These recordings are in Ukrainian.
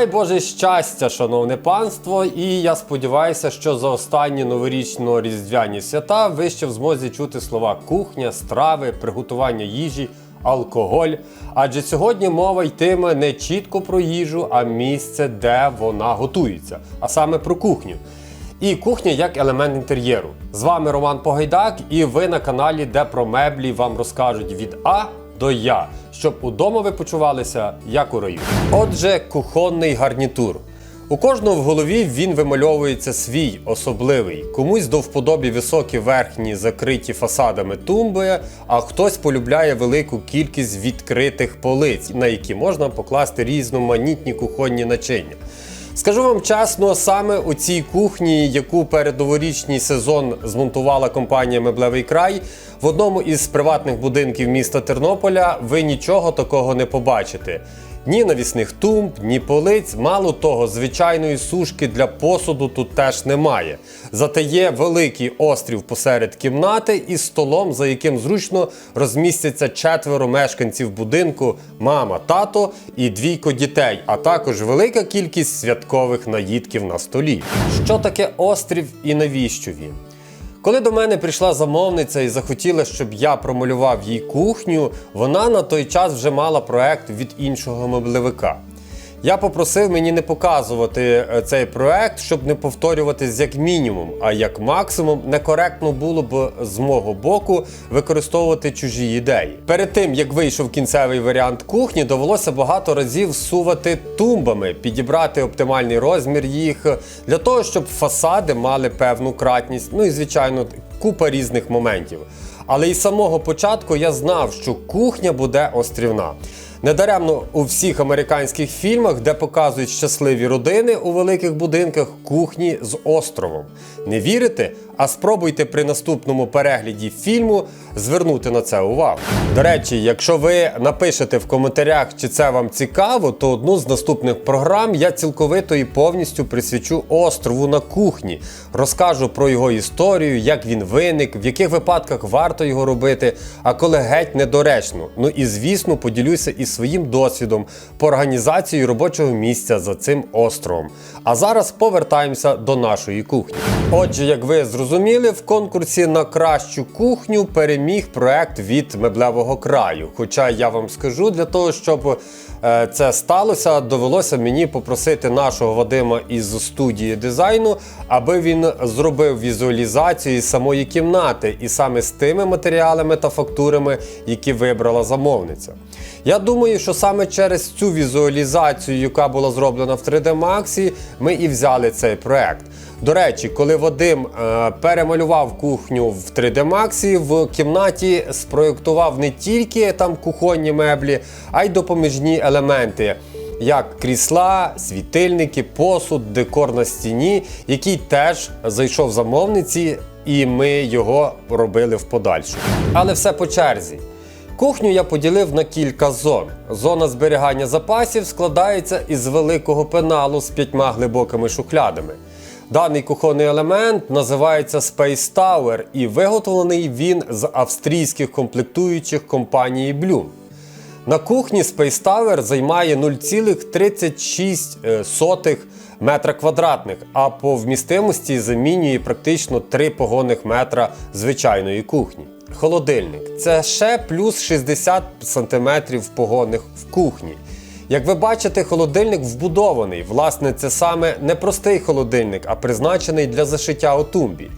Дай Боже щастя, шановне панство, і я сподіваюся, що за останні новорічно-різдвяні свята ви ще в змозі чути слова кухня, страви, приготування їжі, алкоголь. Адже сьогодні мова йтиме не чітко про їжу, а місце, де вона готується, а саме про кухню. І кухня як елемент інтер'єру. З вами Роман Погайдак, і ви на каналі, де про меблі вам розкажуть від А до Я, щоб удома ви почувалися як у раю. Отже, кухонний гарнітур. У кожного в голові він вимальовується свій особливий. Комусь до вподобі високі верхні закриті фасадами тумби, а хтось полюбляє велику кількість відкритих полиць, на які можна покласти різноманітні кухонні начиння. Скажу вам чесно, саме у цій кухні, яку передоворічний сезон змонтувала компанія Меблевий край, в одному із приватних будинків міста Тернополя ви нічого такого не побачите. Ні навісних тумб, ні полиць, мало того, звичайної сушки для посуду тут теж немає. Зате є великий острів посеред кімнати із столом, за яким зручно розмістяться четверо мешканців будинку, мама, тато і двійко дітей, а також велика кількість святкових наїдків на столі. Що таке острів і навіщо він? Коли до мене прийшла замовниця і захотіла, щоб я промалював їй кухню, вона на той час вже мала проект від іншого меблевика. Я попросив мені не показувати е, цей проект, щоб не повторюватись як мінімум, а як максимум некоректно було б з мого боку використовувати чужі ідеї. Перед тим як вийшов кінцевий варіант кухні, довелося багато разів сувати тумбами, підібрати оптимальний розмір їх для того, щоб фасади мали певну кратність. Ну і звичайно, купа різних моментів. Але із самого початку я знав, що кухня буде острівна. Недаремно у всіх американських фільмах, де показують щасливі родини у великих будинках, кухні з островом. Не вірите? А спробуйте при наступному перегляді фільму звернути на це увагу. До речі, якщо ви напишете в коментарях, чи це вам цікаво, то одну з наступних програм я цілковито і повністю присвячу острову на кухні. Розкажу про його історію, як він виник, в яких випадках варто його робити, а коли геть недоречно. Ну і звісно, поділюся із своїм досвідом по організації робочого місця за цим островом. А зараз повертаємося до нашої кухні. Отже, як ви зрозуміли, в конкурсі на кращу кухню переміг проект від меблевого краю. Хоча я вам скажу, для того, щоб е, це сталося, довелося мені попросити нашого Вадима із студії дизайну, аби він зробив візуалізацію із самої кімнати, і саме з тими матеріалами та фактурами, які вибрала замовниця. Я думаю, що саме через цю візуалізацію, яка була зроблена в 3D Max, ми і взяли цей проект. До речі, коли Вадим е, перемалював кухню в 3D Max, в кімнаті спроєктував не тільки там кухонні меблі, а й допоміжні елементи. Як крісла, світильники, посуд, декор на стіні, який теж зайшов замовниці, і ми його робили в подальшому. Але все по черзі. Кухню я поділив на кілька зон. Зона зберігання запасів складається із великого пеналу з п'ятьма глибокими шухлядами. Даний кухонний елемент називається Space Tower і виготовлений він з австрійських комплектуючих компанії Bloom. На кухні Space Tower займає 0,36 метра квадратних, а по вмістимості замінює практично 3 погонних метра звичайної кухні. Холодильник це ще плюс 60 см погонних в кухні. Як ви бачите, холодильник вбудований. Власне, це саме не простий холодильник, а призначений для зашиття у тумбі.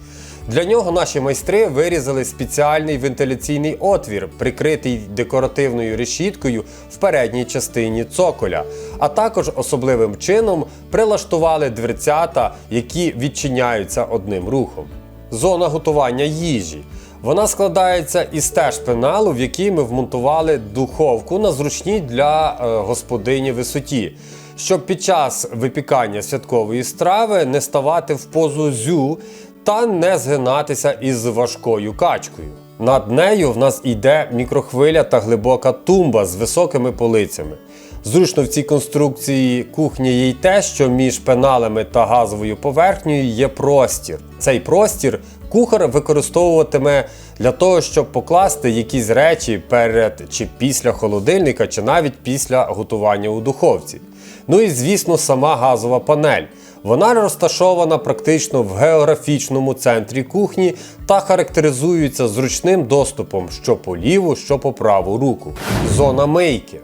Для нього наші майстри вирізали спеціальний вентиляційний отвір, прикритий декоративною решіткою в передній частині цоколя, а також особливим чином прилаштували дверцята, які відчиняються одним рухом. зона готування їжі. Вона складається із теж пеналу, в який ми вмонтували духовку на зручній для е, господині висоті, щоб під час випікання святкової страви не ставати в позу зю та не згинатися із важкою качкою. Над нею в нас йде мікрохвиля та глибока тумба з високими полицями. Зручно в цій конструкції кухні є й те, що між пеналами та газовою поверхнею є простір. Цей простір кухар використовуватиме для того, щоб покласти якісь речі перед чи після холодильника, чи навіть після готування у духовці. Ну і звісно, сама газова панель. Вона розташована практично в географічному центрі кухні та характеризується зручним доступом що по ліву, що по праву руку. Зона мийки.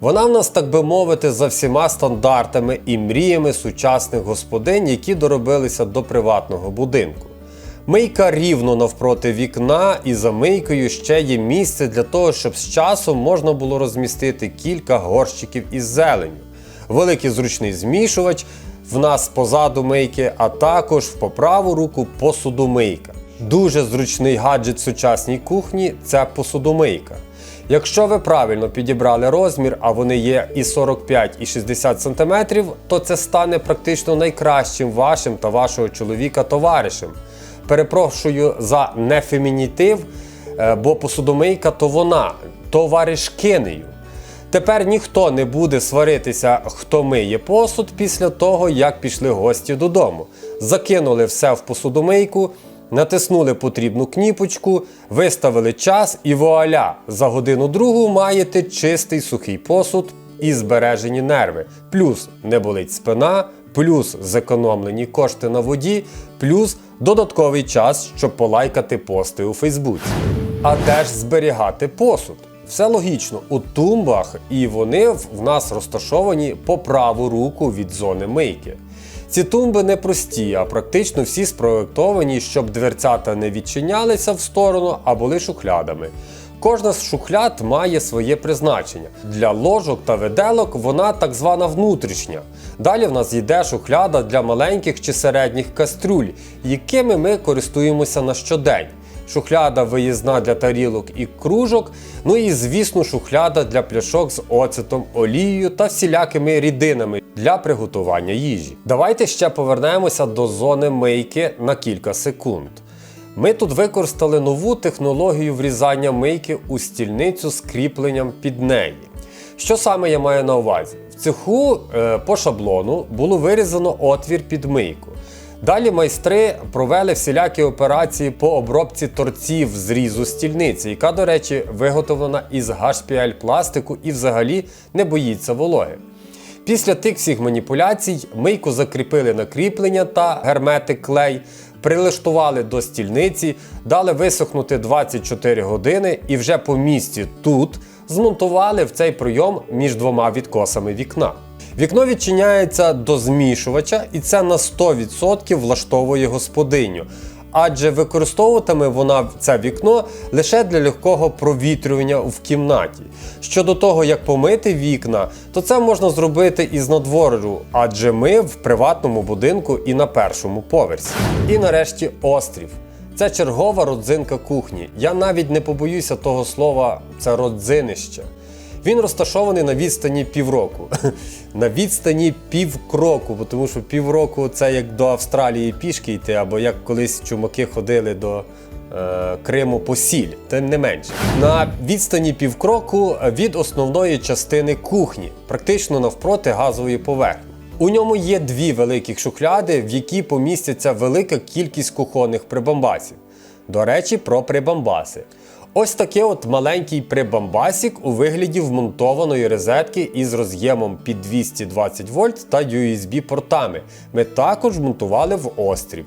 Вона в нас, так би мовити, за всіма стандартами і мріями сучасних господинь, які доробилися до приватного будинку. Мийка рівно навпроти вікна, і за мийкою ще є місце для того, щоб з часом можна було розмістити кілька горщиків із зеленню. Великий зручний змішувач в нас позаду мийки, а також в по праву руку посудомийка. Дуже зручний гаджет сучасній кухні це посудомийка. Якщо ви правильно підібрали розмір, а вони є і 45, і 60 см, то це стане практично найкращим вашим та вашого чоловіка товаришем. Перепрошую за нефемінітив, е, бо посудомийка то вона, товаришкинею. Тепер ніхто не буде сваритися, хто миє посуд після того, як пішли гості додому. Закинули все в посудомийку, натиснули потрібну кніпочку, виставили час і вуаля! За годину другу маєте чистий сухий посуд і збережені нерви. Плюс не болить спина, плюс зекономлені кошти на воді, плюс додатковий час, щоб полайкати пости у Фейсбуці. А де ж зберігати посуд? Все логічно, у тумбах, і вони в нас розташовані по праву руку від зони мийки. Ці тумби не прості, а практично всі спроєктовані, щоб дверцята не відчинялися в сторону, а були шухлядами. Кожна з шухляд має своє призначення. Для ложок та виделок вона так звана внутрішня. Далі в нас йде шухляда для маленьких чи середніх кастрюль, якими ми користуємося на щодень шухляда виїзна для тарілок і кружок, ну і, звісно, шухляда для пляшок з оцетом, олією та всілякими рідинами для приготування їжі. Давайте ще повернемося до зони мийки на кілька секунд. Ми тут використали нову технологію врізання мийки у стільницю з кріпленням під неї. Що саме я маю на увазі? В цеху е, по шаблону було вирізано отвір під мийку. Далі майстри провели всілякі операції по обробці торців зрізу стільниці, яка, до речі, виготовлена із HPL пластику і взагалі не боїться вологи. Після тих всіх маніпуляцій мийку закріпили на кріплення та герметик клей, прилаштували до стільниці, дали висохнути 24 години і вже по місці тут змонтували в цей прийом між двома відкосами вікна. Вікно відчиняється до змішувача, і це на 100% влаштовує господиню. Адже використовуватиме вона це вікно лише для легкого провітрювання в кімнаті. Щодо того, як помити вікна, то це можна зробити із надвору, адже ми в приватному будинку і на першому поверсі. І нарешті острів. Це чергова родзинка кухні. Я навіть не побоюся того слова, це родзинище. Він розташований на відстані півроку. на відстані півкроку, тому що півроку це як до Австралії пішки йти, або як колись чумаки ходили до е, Криму по сіль, тим не менше. На відстані півкроку від основної частини кухні, практично навпроти газової поверхні. У ньому є дві великі шухляди, в які помістяться велика кількість кухонних прибамбасів. До речі, про прибамбаси. Ось такий от маленький прибамбасік у вигляді вмонтованої розетки із роз'ємом під 220 вольт та USB-портами. Ми також монтували в острів.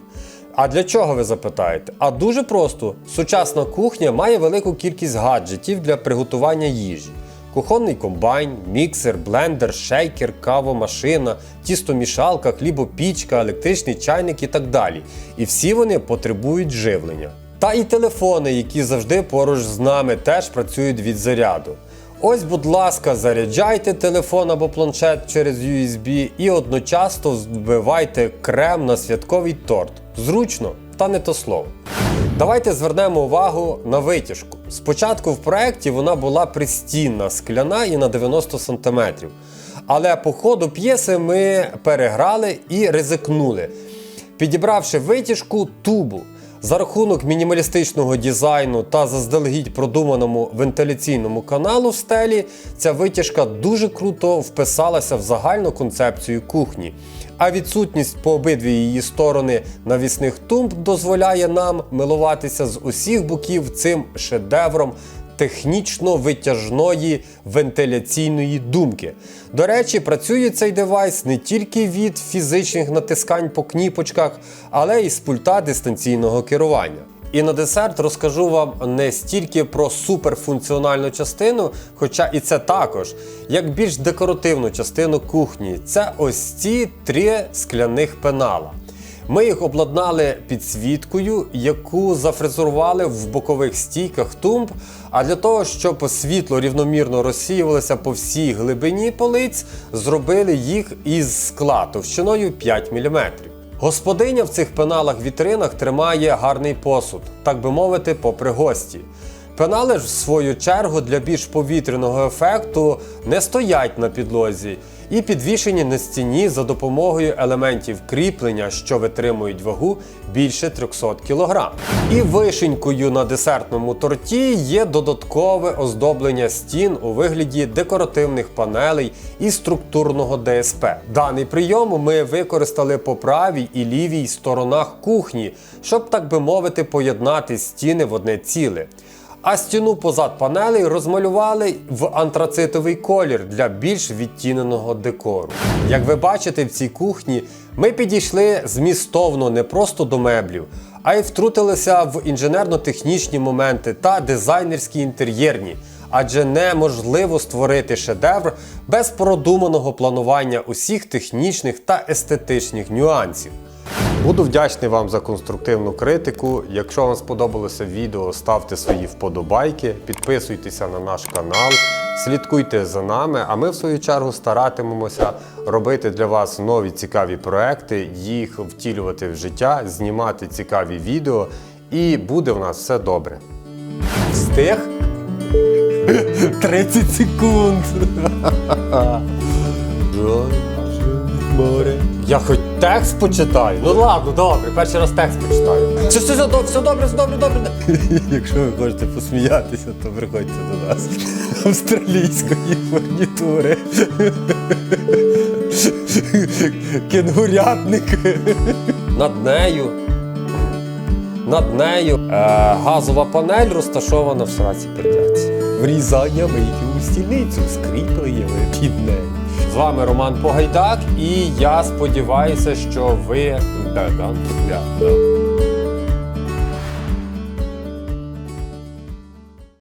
А для чого ви запитаєте? А дуже просто: сучасна кухня має велику кількість гаджетів для приготування їжі. Кухонний комбайн, міксер, блендер, шейкер, кавомашина, тістомішалка, хлібопічка, електричний чайник і так далі. І всі вони потребують живлення. Та і телефони, які завжди поруч з нами теж працюють від заряду. Ось, будь ласка, заряджайте телефон або планшет через USB і одночасно збивайте крем на святковий торт. Зручно, та не то слово. Давайте звернемо увагу на витяжку. Спочатку в проєкті вона була пристінна, скляна і на 90 см. Але по ходу п'єси ми переграли і ризикнули, підібравши витяжку тубу. За рахунок мінімалістичного дизайну та заздалегідь продуманому вентиляційному каналу в стелі, ця витяжка дуже круто вписалася в загальну концепцію кухні. А відсутність по обидві її сторони навісних тумб дозволяє нам милуватися з усіх боків цим шедевром технічно-витяжної вентиляційної думки. До речі, працює цей девайс не тільки від фізичних натискань по кніпочках, але й з пульта дистанційного керування. І на десерт розкажу вам не стільки про суперфункціональну частину, хоча і це також, як більш декоративну частину кухні. Це ось ці три скляних пенала. Ми їх обладнали підсвіткою, яку зафрезерували в бокових стійках тумб. А для того, щоб світло рівномірно розсіювалося по всій глибині полиць, зробили їх із скла товщиною 5 мм. Господиня в цих пеналах вітринах тримає гарний посуд, так би мовити, попри гості. Пенали ж, в свою чергу, для більш повітряного ефекту не стоять на підлозі і підвішені на стіні за допомогою елементів кріплення, що витримують вагу більше 300 кг. І вишенькою на десертному торті є додаткове оздоблення стін у вигляді декоративних панелей і структурного ДСП. Даний прийом ми використали по правій і лівій сторонах кухні, щоб, так би мовити, поєднати стіни в одне ціле. А стіну позад панелей розмалювали в антрацитовий колір для більш відтіненого декору. Як ви бачите, в цій кухні ми підійшли змістовно не просто до меблів, а й втрутилися в інженерно-технічні моменти та дизайнерські інтер'єрні. Адже неможливо створити шедевр без продуманого планування усіх технічних та естетичних нюансів. Буду вдячний вам за конструктивну критику. Якщо вам сподобалося відео, ставте свої вподобайки, підписуйтеся на наш канал, слідкуйте за нами, а ми в свою чергу старатимемося робити для вас нові цікаві проекти, їх втілювати в життя, знімати цікаві відео, і буде в нас все добре. Встиг? 30 секунд. море. Я хоч текст почитаю. Ну ладно, добре, перший раз текст почитаю. Все, все, все, добре, все добре, все добре, добре. Якщо ви хочете посміятися, то приходьте до нас. Австралійської фурнітури. Кенгурятник. Над нею. Над нею е, газова панель розташована в сраці пердяці. Врізання мийки у стільницю скріпленнями під нею. З вами Роман Погайдак, і я сподіваюся, що ви. Да, да, да, да.